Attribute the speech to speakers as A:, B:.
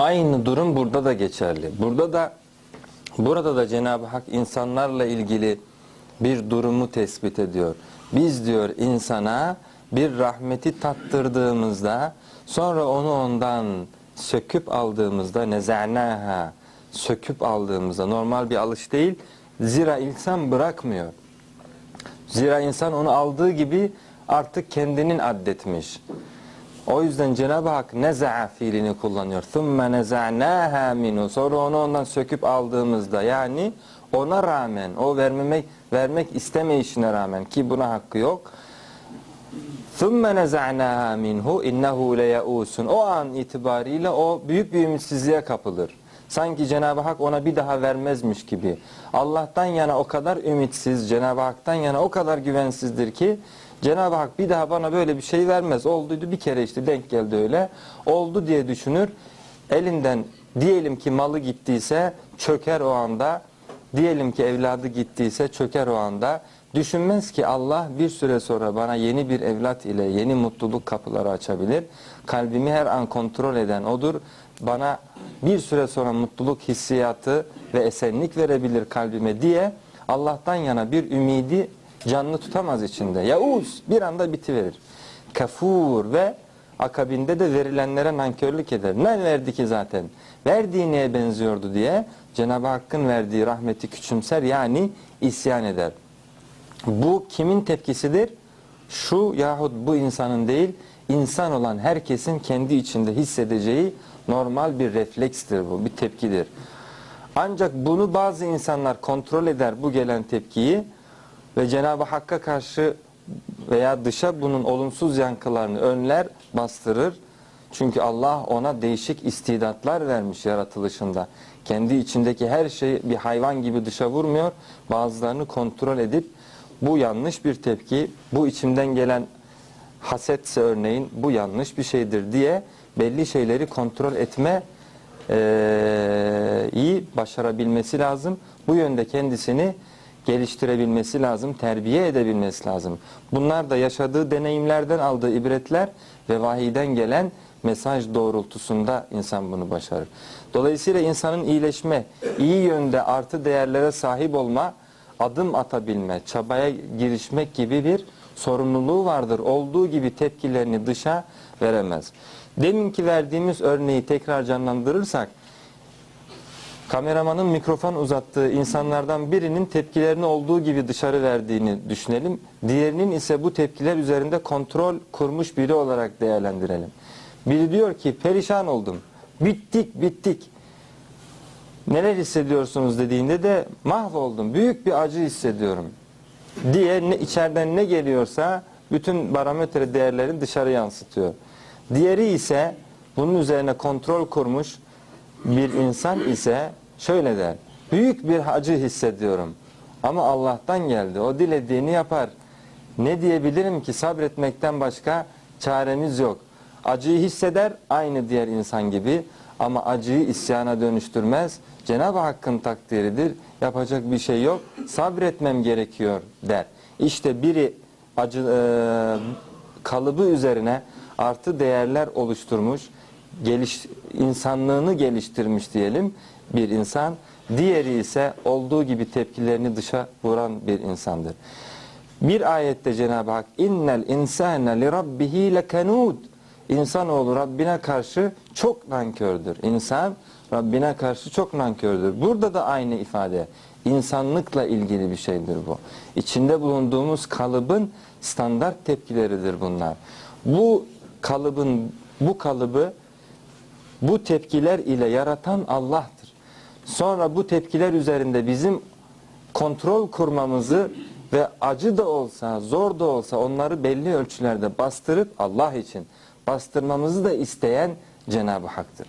A: Aynı durum burada da geçerli. Burada da burada da Cenab-ı Hak insanlarla ilgili bir durumu tespit ediyor. Biz diyor insana bir rahmeti tattırdığımızda sonra onu ondan söküp aldığımızda nezanaha söküp aldığımızda normal bir alış değil zira insan bırakmıyor. Zira insan onu aldığı gibi artık kendinin addetmiş. O yüzden Cenab-ı Hak neza'a fiilini kullanıyor. ثُمَّ نَزَعْنَاهَا مِنْهُ Sonra onu ondan söküp aldığımızda yani ona rağmen o vermemek vermek istemeyişine rağmen ki buna hakkı yok. ثُمَّ نَزَعْنَاهَا مِنْهُ اِنَّهُ لَيَؤُسٌ O an itibariyle o büyük bir ümitsizliğe kapılır. Sanki Cenab-ı Hak ona bir daha vermezmiş gibi. Allah'tan yana o kadar ümitsiz, Cenab-ı Hak'tan yana o kadar güvensizdir ki Cenab-ı Hak bir daha bana böyle bir şey vermez. Olduydu bir kere işte denk geldi öyle. Oldu diye düşünür. Elinden diyelim ki malı gittiyse çöker o anda. Diyelim ki evladı gittiyse çöker o anda. Düşünmez ki Allah bir süre sonra bana yeni bir evlat ile yeni mutluluk kapıları açabilir. Kalbimi her an kontrol eden odur. Bana bir süre sonra mutluluk hissiyatı ve esenlik verebilir kalbime diye Allah'tan yana bir ümidi canlı tutamaz içinde. Yauz bir anda bitiverir. Kafur ve akabinde de verilenlere nankörlük eder. Ne verdi ki zaten? Verdiği neye benziyordu diye Cenab-ı Hakk'ın verdiği rahmeti küçümser yani isyan eder. Bu kimin tepkisidir? Şu yahut bu insanın değil, insan olan herkesin kendi içinde hissedeceği normal bir reflekstir bu, bir tepkidir. Ancak bunu bazı insanlar kontrol eder bu gelen tepkiyi ve Cenab-ı Hakk'a karşı veya dışa bunun olumsuz yankılarını önler, bastırır. Çünkü Allah ona değişik istidatlar vermiş yaratılışında. Kendi içindeki her şeyi bir hayvan gibi dışa vurmuyor. Bazılarını kontrol edip bu yanlış bir tepki, bu içimden gelen hasetse örneğin bu yanlış bir şeydir diye belli şeyleri kontrol etme eee, iyi başarabilmesi lazım. Bu yönde kendisini geliştirebilmesi lazım, terbiye edebilmesi lazım. Bunlar da yaşadığı deneyimlerden aldığı ibretler ve vahiyden gelen mesaj doğrultusunda insan bunu başarır. Dolayısıyla insanın iyileşme, iyi yönde artı değerlere sahip olma, adım atabilme, çabaya girişmek gibi bir sorumluluğu vardır. Olduğu gibi tepkilerini dışa veremez. Deminki verdiğimiz örneği tekrar canlandırırsak, kameramanın mikrofon uzattığı insanlardan birinin tepkilerini olduğu gibi dışarı verdiğini düşünelim. Diğerinin ise bu tepkiler üzerinde kontrol kurmuş biri olarak değerlendirelim. Biri diyor ki perişan oldum, bittik bittik. Neler hissediyorsunuz dediğinde de mahvoldum, büyük bir acı hissediyorum diye ne, içeriden ne geliyorsa bütün barometre değerlerini dışarı yansıtıyor. Diğeri ise bunun üzerine kontrol kurmuş bir insan ise şöyle der. Büyük bir acı hissediyorum ama Allah'tan geldi. O dilediğini yapar. Ne diyebilirim ki sabretmekten başka çaremiz yok. Acıyı hisseder aynı diğer insan gibi ama acıyı isyana dönüştürmez. Cenab-ı Hakk'ın takdiridir. Yapacak bir şey yok. Sabretmem gerekiyor der. İşte biri acı e, kalıbı üzerine artı değerler oluşturmuş, geliş, insanlığını geliştirmiş diyelim bir insan. Diğeri ise olduğu gibi tepkilerini dışa vuran bir insandır. Bir ayette Cenab-ı Hak innel insane li rabbihi lekanud İnsanoğlu Rabbine karşı çok nankördür. İnsan Rabbine karşı çok nankördür. Burada da aynı ifade. İnsanlıkla ilgili bir şeydir bu. İçinde bulunduğumuz kalıbın standart tepkileridir bunlar. Bu kalıbın bu kalıbı bu tepkiler ile yaratan Allah'tır. Sonra bu tepkiler üzerinde bizim kontrol kurmamızı ve acı da olsa, zor da olsa onları belli ölçülerde bastırıp Allah için bastırmamızı da isteyen Cenab-ı Hak'tır.